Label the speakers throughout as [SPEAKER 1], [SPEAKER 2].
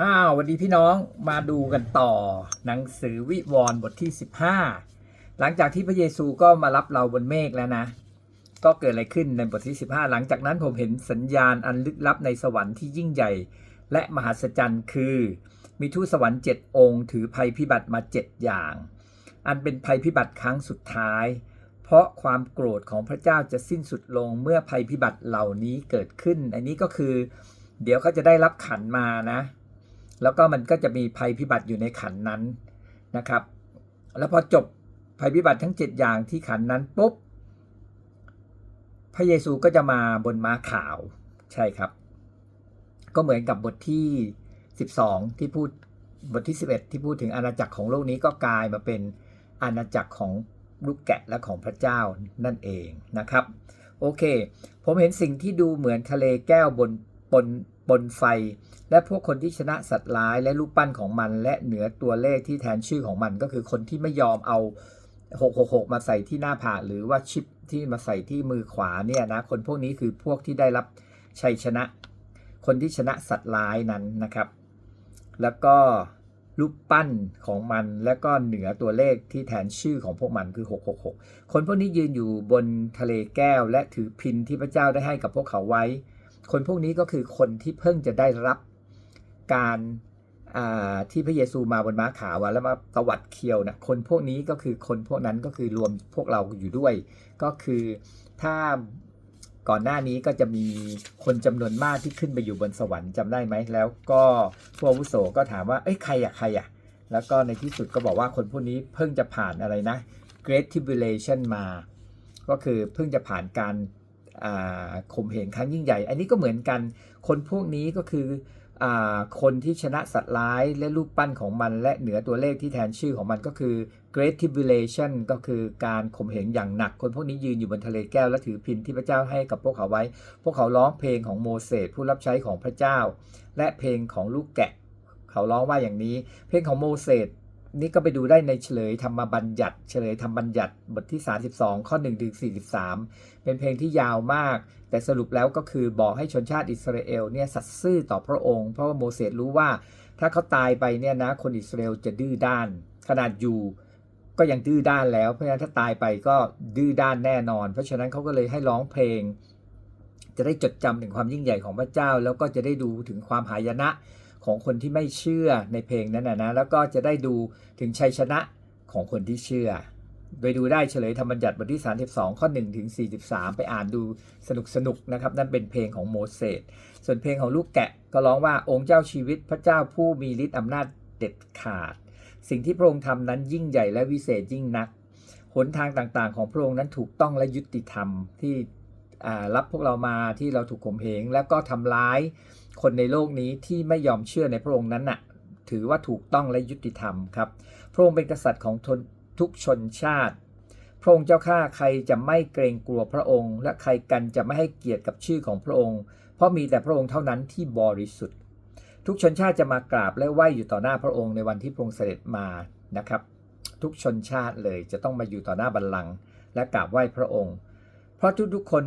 [SPEAKER 1] อ้าววันดีพี่น้องมาดูกันต่อ หนังสือวิวรณ์บทที่ 15 หลังจากที่พระเยซูก็มารับเราบนเมฆแล้วนะ ก็เกิดอะไรขึ้นในบทที่ 15 หลังจากนั้นผมเห็นสัญญาณอันลึกลับในสวรรค์ที่ยิ่งใหญ่ และมหัศจรรย์คือ มีทูตสวรรค์เจ็ดองค์ ถือภัยพิบัติมาเจ็ดอย่าง อันเป็นภัยพิบัติครั้งสุดท้าย เพราะความโกรธของพระเจ้าจะสิ้นสุดลงเมื่อภัยพิบัติเหล่านี้เกิดขึ้น อันนี้ก็คือ เดี๋ยวเขาจะได้รับขันมานะ แล้วก็มันก็จะมีภัยพิบัติอยู่ในขันนั้นนะครับ แล้วพอจบภัยพิบัติทั้ง 7 อย่างที่ขันนั้นปุ๊บพระเยซูก็จะมาบนม้าขาวใช่ครับ ก็เหมือนกับบทที่ 12 ที่พูดบทที่ 11 ที่พูดถึงอาณาจักรของโลกนี้ก็กลายมาเป็นอาณาจักรของลูกแกะและของพระเจ้านั่นเองนะครับ โอเค ผมเห็นสิ่งที่ดูเหมือนทะเลแก้วบนบนบนไฟ และพวกคนที่ชนะสัตว์ร้ายและรูปปั้นของมัน และเหนือตัวเลขที่แทนชื่อของมัน ก็คือคนที่ไม่ยอมเอา 666 มาใส่ที่หน้าผากหรือว่าชิปที่มาใส่ที่มือขวาเนี่ยนะคนพวกนี้คือพวกที่ได้รับชัยชนะ คนที่ชนะสัตว์ร้ายนั้นนะครับ แล้วก็รูปปั้นของมันและก็เหนือตัวเลขที่แทนชื่อของพวกมันคือ 666 คนพวกนี้ยืนอยู่บนทะเลแก้ว และถือพินที่พระเจ้าได้ให้กับพวกเขาไว้ คนพวกนี้ก็คือคนที่เพิ่งจะได้รับ การที่พระเยซูมาบนม้าขาวอะแล้วมาตวัดเคียวนะคนพวกนี้ก็คือคนพวกนั้นก็คือรวมพวกเราอยู่ด้วย ก็คือถ้าก่อนหน้านี้ก็จะมีคนจำนวนมากที่ขึ้นไปอยู่บนสวรรค์จำได้ไหมแล้วก็ผู้อวุโสก็ถามว่าเอ้ยใครอะใครอะแล้วก็ในที่สุดก็บอกว่าคนพวกนี้เพิ่งจะผ่านอะไรนะ Great Tribulation มา ก็คือเพิ่งจะผ่านการข่มเหงครั้งยิ่งใหญ่ อันนี้ก็เหมือนกันคนพวกนี้ก็คือ คนที่ชนะสัตว์ร้ายและรูปปั้นของมัน และเหนือตัวเลขที่แทนชื่อของมันก็คือ Great Tribulation ก็คือการข่มเหงอย่างหนัก คนพวกนี้ยืนอยู่บนทะเลแก้วและถือพินที่พระเจ้าให้กับพวกเขาไว้ พวกเขาร้องเพลงของโมเสสผู้รับใช้ของพระเจ้า และเพลงของลูกแกะ เขาร้องว่าอย่างนี้ เพลงของโมเสส นี่ก็ไปดูได้ในเฉลยธรรมบัญญัติ เฉลยธรรมบัญญัติบทที่ 32 ข้อ1ถึง43 เป็นเพลงที่ยาวมาก แต่สรุปแล้วก็คือบอกให้ชนชาติอิสราเอลเนี่ยสัตย์ซื่อต่อพระองค์ เพราะว่าโมเสสรู้ว่า ถ้าเขาตายไปเนี่ยนะคนอิสราเอลจะดื้อด้าน ขนาดอยู่ก็ยังดื้อด้านแล้ว เพราะฉะนั้นถ้าตายไปก็ดื้อด้านแน่นอน เพราะฉะนั้นเขาก็เลยให้ร้องเพลง จะได้จดจำถึงความยิ่งใหญ่ของพระเจ้า แล้วก็จะได้ดูถึงความหายนะ ของคนที่ไม่เชื่อในเพลงนั้นนะแล้วก็จะได้ดูถึงชัยชนะของคนที่เชื่อไปดูได้เฉลยธรรมบัญญัติบทที่ 32 ข้อ1ถึง43 ไปอ่านดูสนุกสนุกนะครับ นั่นเป็นเพลงของโมเสสส่วนเพลงของลูกแกะก็ร้องว่าองค์เจ้าชีวิตพระเจ้าผู้มีฤทธิ์อำนาจเด็ดขาด สิ่งที่พระองค์ทำนั้นยิ่งใหญ่และวิเศษยิ่งนักหนทางต่างๆ ของพระองค์นั้นถูกต้องและยุติธรรมที่ รับพวกเรามาที่เราถูกข่มเหงแล้วก็ทำร้ายคนในโลกนี้ที่ไม่ยอมเชื่อในพระองค์นั้นน่ะถือว่าถูกต้องและยุติธรรมครับ พระองค์เป็นกษัตริย์ของท,ทุกชนชาติ พระองค์เจ้าข้าใครจะไม่เกรงกลัวพระองค์ และใครกันจะไม่ให้เกียรติกับชื่อของพระองค์ เพราะมีแต่พระองค์เท่านั้นที่บริสุทธิ์ ทุกชนชาติจะมากราบและไหว้อยู่ต่อหน้าพระองค์ในวันที่พระองค์เสด็จมานะครับ ทุกชนชาติเลยจะต้องมาอยู่ต่อหน้าบัลลังก์และกราบไหว้พระองค์ เพราะทุกๆคน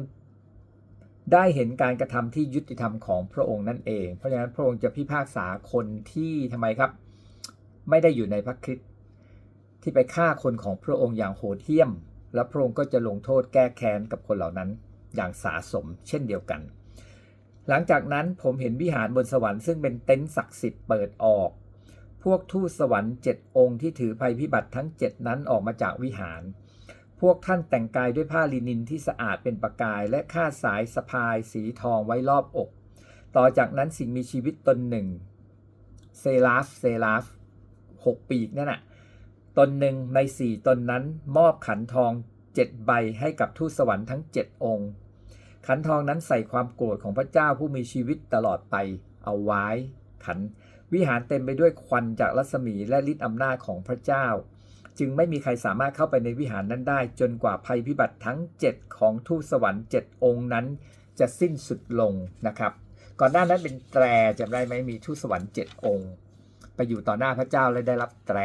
[SPEAKER 1] ได้เห็นการกระทำที่ยุติธรรมของพระองค์นั่นเอง เพราะฉะนั้นพระองค์จะพิพากษาคนที่ทำไมครับ ไม่ได้อยู่ในพระคริสต์ที่ไปฆ่าคนของพระองค์อย่างโหดเหี้ยม และพระองค์ก็จะลงโทษแก้แค้นกับคนเหล่านั้นอย่างสาสมเช่นเดียวกัน หลังจากนั้นผมเห็นวิหารบนสวรรค์ซึ่งเป็นเต็นท์ศักดิ์สิทธิ์เปิดออก พวกทูตสวรรค์เจ็ดองค์ที่ถือภัยพิบัติทั้งเจ็ดนั้นออกมาจากวิหาร พวกท่านแต่งกายด้วยผ้าลินินที่สะอาดเป็นประกาย และคาดสายสะพายสีทองไว้รอบอก ต่อจากนั้นสิ่งมีชีวิตตนหนึ่งเซลาฟเซลาฟหกปีกนั่นน่ะตนหนึ่งในสี่ตนนั้นมอบขันทองเจ็ดใบให้กับทูตสวรรค์ทั้งเจ็ดองค์ ขันทองนั้นใส่ความโกรธของพระเจ้าผู้มีชีวิตตลอดไปเอาไว้ ขัน วิหารเต็มไปด้วยควันจากรัศมีและฤทธิอำนาจของพระเจ้า จึงไม่มีใครสามารถเข้าไปในวิหารนั้นได้ จนกว่าภัยพิบัติทั้ง 7 ของทูตสวรรค์ 7 องค์นั้น จะสิ้นสุดลงนะครับ ก่อนหน้านั้นเป็นแตรจำได้ไหมมีทูตสวรรค์ 7 องค์ ไปอยู่ต่อหน้าพระเจ้าและได้รับแตร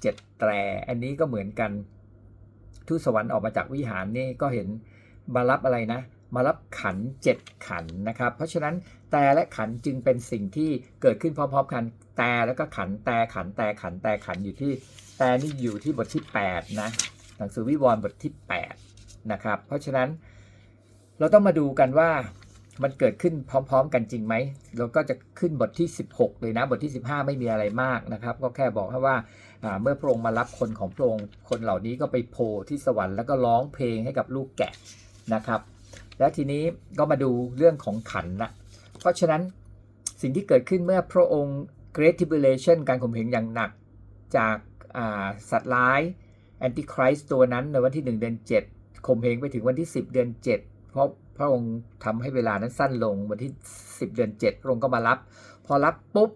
[SPEAKER 1] เจ็ดแตร อันนี้ก็เหมือนกันทูตสวรรค์ออกมาจากวิหารนี่ก็เห็นมารับอะไรนะ มารับขันเจ็ดขันนะครับ เพราะฉะนั้นแต่และขันจึงเป็นสิ่งที่เกิดขึ้นพร้อมๆกัน แต่แล้วก็ขันแต่ขันแต่ขันแต่ขันอยู่ที่ แต่นี่อยู่ที่บทที่ 8 นะหนังสือวิวรณ์บทที่ 8 นะครับ เพราะฉะนั้นเราต้องมาดูกันว่ามันเกิดขึ้นพร้อม ๆ กันจริงไหม เราก็จะขึ้นบทที่ 16 เลยนะ บทที่ 15 ไม่มีอะไรมากนะครับ ก็แค่บอกให้ว่าอ่าเมื่อพระองค์มารับคนของพระองค์คนเหล่านี้ก็ไปโผล่ที่สวรรค์แล้วก็ร้องเพลงให้กับลูกแกะนะครับ แล้วทีนี้ก็มาดูเรื่องของขันละเพราะฉะนั้นสิ่งที่เกิดขึ้นเมื่อพระองค์ Great Tribulation การข่มเหงอย่างหนักจากาสัตว์ร้าย Antichrist ตัวนั้นในวันที่ 1 เดือน 7ข่มเหงไปถึงวันที่ 10 เดือน 7 เพราะพระองค์ทำให้เวลานั้นสั้นลงวันที่ 10 เดือน 7 พระองค์ก็มารับ พอรับปุ๊บ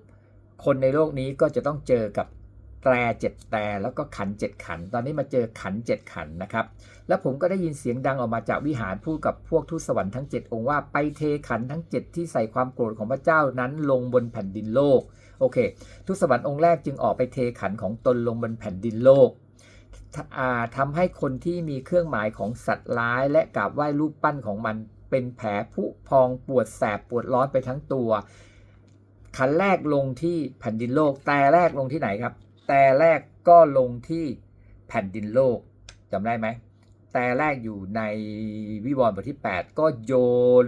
[SPEAKER 1] คนในโลกนี้ก็จะต้องเจอกับ แตรเจ็ดแตรแล้วก็ขันเจ็ดขัน ตอนนี้มาเจอขันเจ็ดขันนะครับ แล้วผมก็ได้ยินเสียงดังออกมาจากวิหารพูดกับพวกทูตสวรรค์ทั้ง 7 องค์ว่าไปเทขันทั้ง 7 ที่ใส่ความโกรธของพระเจ้านั้นลงบนแผ่นดินโลก โอเค ทูตสวรรค์องค์แรกจึงออกไปเทขันของตนลงบนแผ่นดินโลกทอ่าทำให้คนที่มีเครื่องหมายของสัตว์ร้าย และกราบไหว้รูปปั้นของมัน เป็นแผลผุพองปวดแสบปวดร้อนไปทั้งตัวขันแรกลงที่แผ่นดินโลกแต่แรกลงที่ไหนครับ แต่แรกก็ลงที่แผ่นดินโลกจำได้ไหม แต่แรกอยู่ในวิวรณ์บทที่ 8 ก็โยน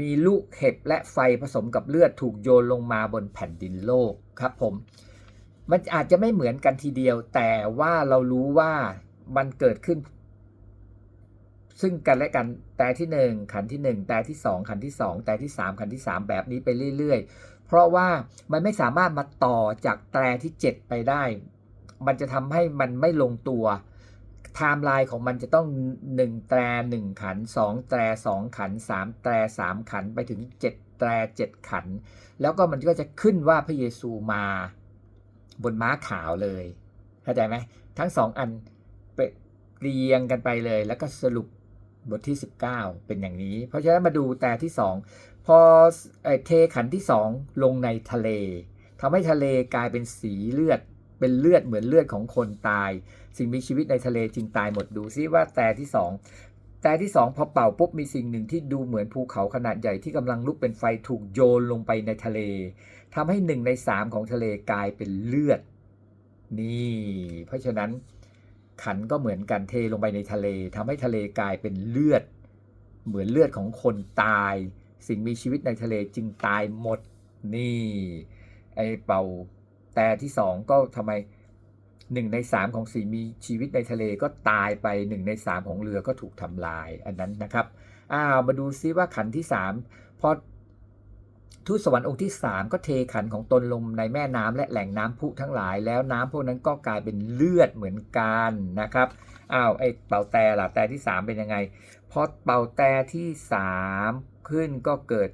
[SPEAKER 1] มีลูกเห็บและไฟผสมกับเลือดถูกโยนลงมาบนแผ่นดินโลกครับผม มันอาจจะไม่เหมือนกันทีเดียว แต่ว่าเรารู้ว่ามันเกิดขึ้น ซึ่งกันและกัน แต่ที่ 1 ขันที่ 1 แต่ที่ 2 ขันที่ 2 แต่ที่ 3 ขันที่ 3 แบบนี้ไปเรื่อยๆ เพราะว่ามันไม่สามารถมาต่อจากแต่ที่ 7 ไปได้ มันจะทำให้มันไม่ลงตัวไทม์ไลน์ของมันจะต้อง 1 แตร 1 ขัน 2 แตร 2 ขัน 3 แตร 3 ขันไปถึง 7 แตร 7 ขัน แล้วก็มันก็จะขึ้นว่าพระเยซูมาบนม้าขาวเลยเข้าใจไหมทั้งสองอันไปเรียงกันไปเลย แล้วก็สรุปบทที่ 19 เป็นอย่างนี้ เพราะฉะนั้นมาดูแต่ที่ 2 พอเทขันที่2ลงในทะเลทำให้ทะเลกลายเป็นสีเลือด เป็นเลือดเหมือนเลือดของคนตาย สิ่งมีชีวิตในทะเลจึงตายหมดดูซิว่าแต่ที่2แต่ที่2พอเป่าปุ๊บมีสิ่งหนึ่งที่ดูเหมือนภูเขาขนาดใหญ่ที่กำลังลุกเป็นไฟถูกโยนลงไปในทะเลทำให้หนึ่งในสามของทะเลกลายเป็นเลือด นี่ เพราะฉะนั้นขันก็เหมือนกันเทลงไปในทะเลทำให้ทะเลกลายเป็นเลือด เหมือนเลือดของคนตาย สิ่งมีชีวิตในทะเลจึงตายหมดนี่ไอเป่าแต่ที่สองก็ทำไมหนึ่งในสามของสิ่งมีชีวิตในทะเลก็ตายไปหนึ่งในสามของเรือก็ถูกทำลายอันนั้นนะครับอ้าวมาดูซิว่าขันที่สามพอทูตสวรรค์องค์ที่3ก็เทขันของตนลงในแม่น้ำและแหล่งน้ำพุทั้งหลาย แล้วน้ำพวกนั้นก็กลายเป็นเลือดเหมือนกันนะครับอ้าวไอ้เป่าแต่ล่ะแต่ที่3เป็นยังไงพอเป่าแต่ที่3 ขึ้นก็เกิด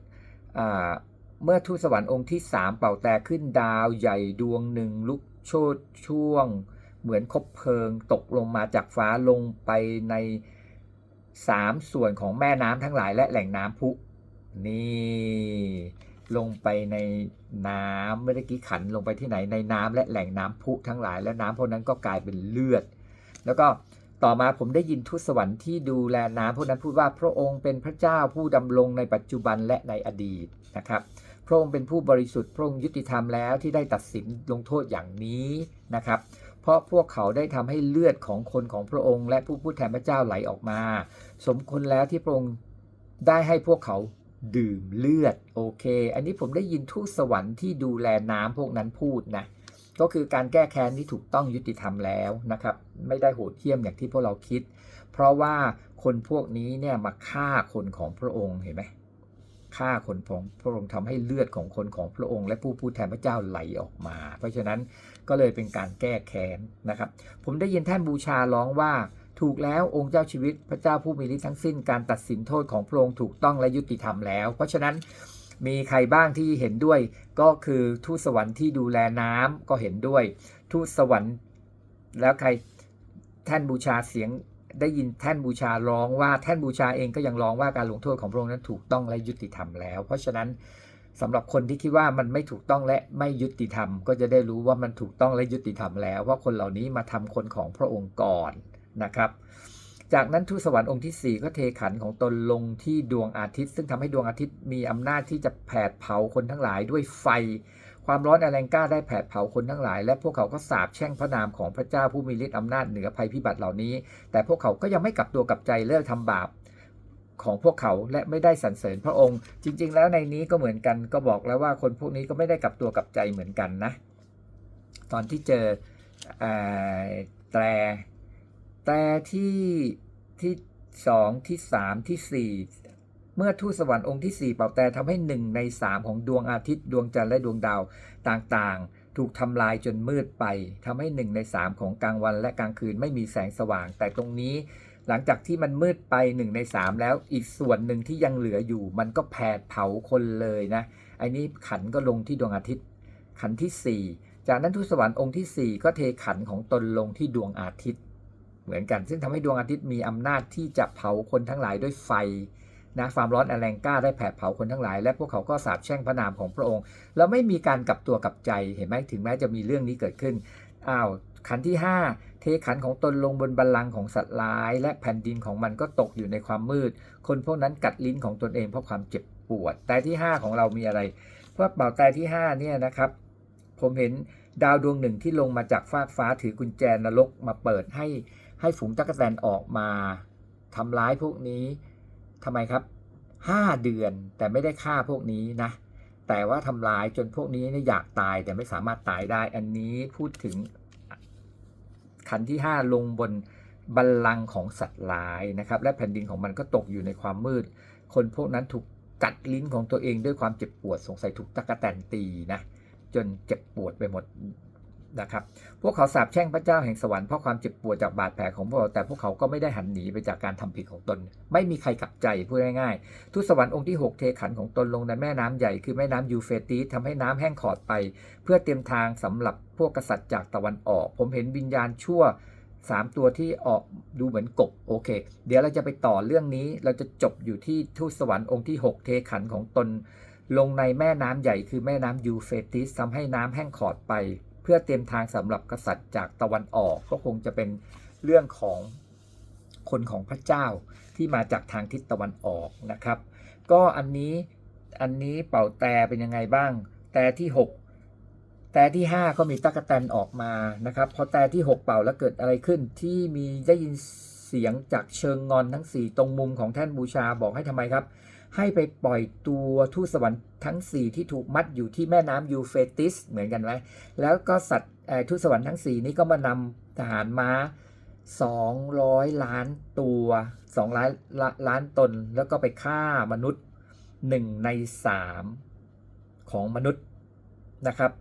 [SPEAKER 1] เมื่อทูตสวรรค์องค์ที่ 3 เป่าแต่ขึ้นดาวใหญ่ดวงหนึ่งลุกโชดช่วง เหมือนคบเพลิงตกลงมาจากฟ้าลงไปใน 3 ส่วนของแม่น้ำทั้งหลายและแหล่งน้ำพุ นี่ลงไปในน้ำเมื่อกี้ขันลงไปที่ไหนในน้ำและแหล่งน้ำพุทั้งหลายและน้ำพวกนั้นก็กลายเป็นเลือด แล้วก็ ต่อมาผมได้ยินทูตสวรรค์ที่ดูแลน้ำพวกนั้นพูดว่าพระองค์เป็นพระเจ้าผู้ดำรงในปัจจุบันและในอดีตนะครับ พระองค์เป็นผู้บริสุทธิ์พระองค์ยุติธรรมแล้วที่ได้ตัดสินลงโทษอย่างนี้นะครับ เพราะพวกเขาได้ทำให้เลือดของคนของพระองค์ และผู้พูดแทนพระเจ้าไหลออกมา สมควรแล้วที่พระองค์ได้ให้พวกเขาดื่มเลือดโอเค อันนี้ผมได้ยินทูตสวรรค์ที่ดูแลน้ำพวกนั้นพูดนะ ก็คือการแก้แค้นที่ถูกต้องยุติธรรมแล้วนะครับ ไม่ได้โหดเหี้ยมอย่างที่พวกเราคิด เพราะว่าคนพวกนี้เนี่ยมาฆ่าคนของพระองค์เห็นไหมฆ่าคนของพระองค์ทำให้เลือดของคนของพระองค์ และผู้พูดแทนพระเจ้าไหลออกมา เพราะฉะนั้นก็เลยเป็นการแก้แค้นนะครับ ผมได้ยินท่านบูชาร้องว่าถูกแล้วองค์เจ้าชีวิตพระเจ้าผู้มีฤทธิ์ทั้งสิ้นการตัดสินโทษของพระองค์ถูกต้องและยุติธรรมแล้ว เพราะฉะนั้น มีใครบ้างที่เห็นด้วย ก็คือทูตสวรรค์ที่ดูแลน้ำก็เห็นด้วย ทูตสวรรค์ แล้วใครแท่นบูชาเสียงได้ยินแท่นบูชาร้องว่าแท่นบูชาเองก็ยังร้องว่าการลงโทษของพระองค์นั้นถูกต้องและยุติธรรมแล้ว เพราะฉะนั้นสำหรับคนที่คิดว่ามันไม่ถูกต้องและไม่ยุติธรรม ก็จะได้รู้ว่ามันถูกต้องและยุติธรรมแล้วว่าคนเหล่านี้มาทำคนของพระองค์ก่อนนะครับ จากนั้นทูตสวรรค์องค์ที่ 4 ก็เทขันของตนลงที่ดวงอาทิตย์ ซึ่งทำให้ดวงอาทิตย์มีอำนาจที่จะแผดเผาคนทั้งหลายด้วยไฟ ความร้อนแอแรงก้าได้แผดเผาคนทั้งหลาย และพวกเขาก็สาบแช่งพระนามของพระเจ้าผู้มีฤทธิ์อำนาจเหนือภัยพิบัติเหล่านี้ แต่พวกเขาก็ยังไม่กลับตัวกลับใจเลิกทำบาปของพวกเขาและไม่ได้สรรเสริญพระองค์ จริง ๆ แล้วในนี้ก็เหมือนกันก็บอกแล้วว่าคนพวกนี้ก็ไม่ได้กลับตัวกลับใจเหมือนกันนะ ตอนที่เจอแตร แตรที่ที่สองที่สามที่สี่เมื่อทูตสวรรค์องค์ที่สี่เป่าแต่ทำให้หนึ่งในสามของดวงอาทิตย์ดวงจันทร์และดวงดาวต่างๆ ถูกทำลายจนมืดไปทำให้หนึ่งในสามของกลางวันและกลางคืนไม่มีแสงสว่าง แต่ตรงนี้หลังจากที่มันมืดไปหนึ่งในสามแล้วอีกส่วนหนึ่งที่ยังเหลืออยู่ มันก็แผดเผาคนเลยนะไอ้นี้ขันก็ลงที่ดวงอาทิตย์ ขันที่ 4 จากนั้นทูตสวรรค์องค์ที่ 4 ก็เทขันของตนลงที่ดวงอาทิตย์ เหมือนกัน ซึ่งทำให้ดวงอาทิตย์มีอำนาจที่จะเผาคนทั้งหลายด้วยไฟนะความร้อนอแรงกล้าได้แผดเผาคนทั้งหลาย และพวกเขาก็สาบแช่งพระนามของพระองค์ แล้วไม่มีการกลับตัวกลับใจเห็นไหมถึงแม้จะมีเรื่องนี้เกิดขึ้นอ้าวขันที่ 5 เทขันของตนลงบนบัลลังก์ของสัตว์ร้าย และแผ่นดินของมันก็ตกอยู่ในความมืด คนพวกนั้นกัดลิ้นของตนเองเพราะความเจ็บปวด แต่ที่ 5 ของเรามีอะไร เพราะเป่าแต่ที่5เนี่ยนะครับผมเห็นดาวดวงหนึ่งที่ลงมาจากฟากฟ้าถือกุญแจนรกมาเปิดให้ ให้ฝูงตั๊กแตนออกมาทำร้ายพวกนี้ทำไมครับ 5 เดือนแต่ไม่ได้ฆ่าพวกนี้นะแต่ว่าทำร้ายจนพวกนี้เนี่ยอยากตายแต่ไม่สามารถตายได้ อันนี้พูดถึงขันที่ 5 ลงบนบัลลังก์ของสัตว์ร้ายนะครับ และแผ่นดินของมันก็ตกอยู่ในความมืด คนพวกนั้นถูกกัดลิ้นของตัวเองด้วยความเจ็บปวดสงสัยถูกตะกะแตนตีนะจนเจ็บปวดไปหมด นะครับ พวกเขาสาบแช่งพระเจ้าแห่งสวรรค์เพราะความเจ็บปวดจากบาดแผลของพวกเขาแต่พวกเขาก็ไม่ได้หันหนีไปจากการทำผิดของตน ไม่มีใครกลับใจพูดง่ายๆทูตสวรรค์องค์ที่ 6 เทขันของตนลงในแม่น้ำใหญ่คือแม่น้ำยูเฟติสทำให้น้ำแห้งขอดไป เพื่อเตรียมทางสำหรับพวกกษัตริย์จากตะวันออก ผมเห็นวิญญาณชั่ว3ตัวที่ออกดูเหมือนกบโอเค เดี๋ยวเราจะไปต่อเรื่องนี้เราจะจบอยู่ที่ทูตสวรรค์องค์ที่ 6 เทขันของตน ลงในแม่น้ำใหญ่คือแม่น้ำยูเฟติสทำให้น้ำแห้งขอดไป พื่อเตรียมทางสำหรับกษัตริย์จากตะวันออกก็คงจะเป็นเรื่องของคนของพระเจ้าที่มาจากทางทิศตะวันออกนะครับ ก็อันนี้อันนี้เป่าแต่เป็นยังไงบ้าง แต่ที่ 6 แต่ที่ 5 ก็มีตั๊กแตนออกมานะครับ พอแต่ที่ 6 เป่าแล้วเกิดอะไรขึ้นที่มีได้ยินเสียงจากเชิงงอนทั้ง 4 ตรงมุมของแท่นบูชาบอกให้ทำไมครับ ให้ไปปล่อยตัวทูตสวรรค์ทั้ง 4 ที่ถูกมัดอยู่ที่แม่น้ำยูเฟติสเหมือนกันไหมแล้วก็สัตว์ทูตสวรรค์ทั้ง 4 นี้ก็มานำทหารม้า 200 ล้านตัว2ล้านล,ล้านตน แล้วก็ไปฆ่ามนุษย์ 1 ใน 3 ของมนุษย์นะครับ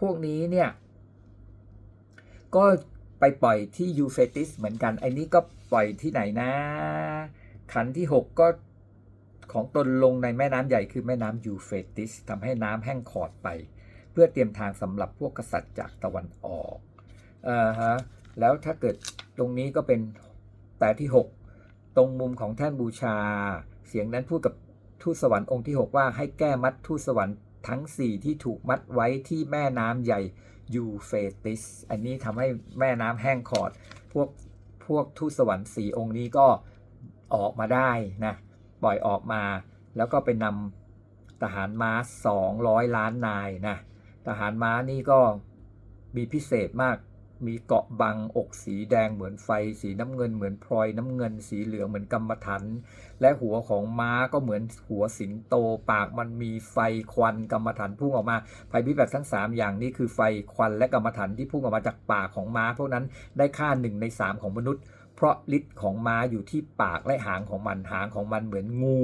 [SPEAKER 1] พวกนี้เนี่ยก็ไปปล่อยที่ยูเฟติสเหมือนกันไอ้นี้ก็ปล่อยที่ไหนนะ ขันที่ 6 ก็ ของตนลงในแม่น้ำใหญ่คือแม่น้ำยูเฟรติสทำให้น้ำแห้งขอดไป เพื่อเตรียมทางสำหรับพวกกษัตริย์จากตะวันออกอ่าฮะแล้วถ้าเกิดตรงนี้ก็เป็นแต่ที่ 6 ตรงมุมของแท่นบูชา เสียงนั้นพูดกับทูตสวรรค์องค์ที่ 6 ว่าให้แก้มัดทูตสวรรค์ทั้ง 4 ที่ถูกมัดไว้ที่แม่น้ำใหญ่ยูเฟติส อันนี้ทำให้แม่น้ำแห้งขอด พวกพวกทูตสวรรค์สี่องค์นี้ก็ออกมาได้นะ ปล่อยออกมา แล้วก็ไปนำทหารม้า 200 ล้านนายนะทหารม้านี่ก็มีพิเศษมาก มีเกาะบังอกสีแดงเหมือนไฟ สีน้ำเงินเหมือนพลอยน้ำเงิน สีเหลืองเหมือนกำมะถันและหัวของม้าก็เหมือนหัวสิงโตปากมันมีไฟควันกำมะถันพุ่งออกมาภัยพิบัติทั้ง 3 อย่างนี้คือไฟควันและกรรมฐานที่พุ่งออกมาจากปากของม้าพวกนั้นได้ค่าหนึ่งใน3ของมนุษย์ เพราะฤทธิ์ของม้าอยู่ที่ปากและหางของมันหางของมันเหมือนงู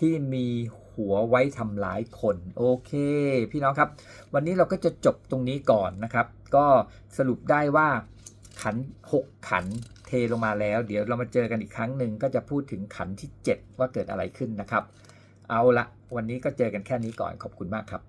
[SPEAKER 1] ที่มีหัวไว้ทำร้ายคนโอเค พี่น้องครับ วันนี้เราก็จะจบตรงนี้ก่อนนะครับ ก็สรุปได้ว่าขัน 6 ขันเทลงมาแล้ว เดี๋ยวเรามาเจอกันอีกครั้งหนึ่งก็จะพูดถึงขันที่ 7 ว่าเกิดอะไรขึ้นนะครับ เอาละวันนี้ก็เจอกันแค่นี้ก่อนขอบคุณมากครับ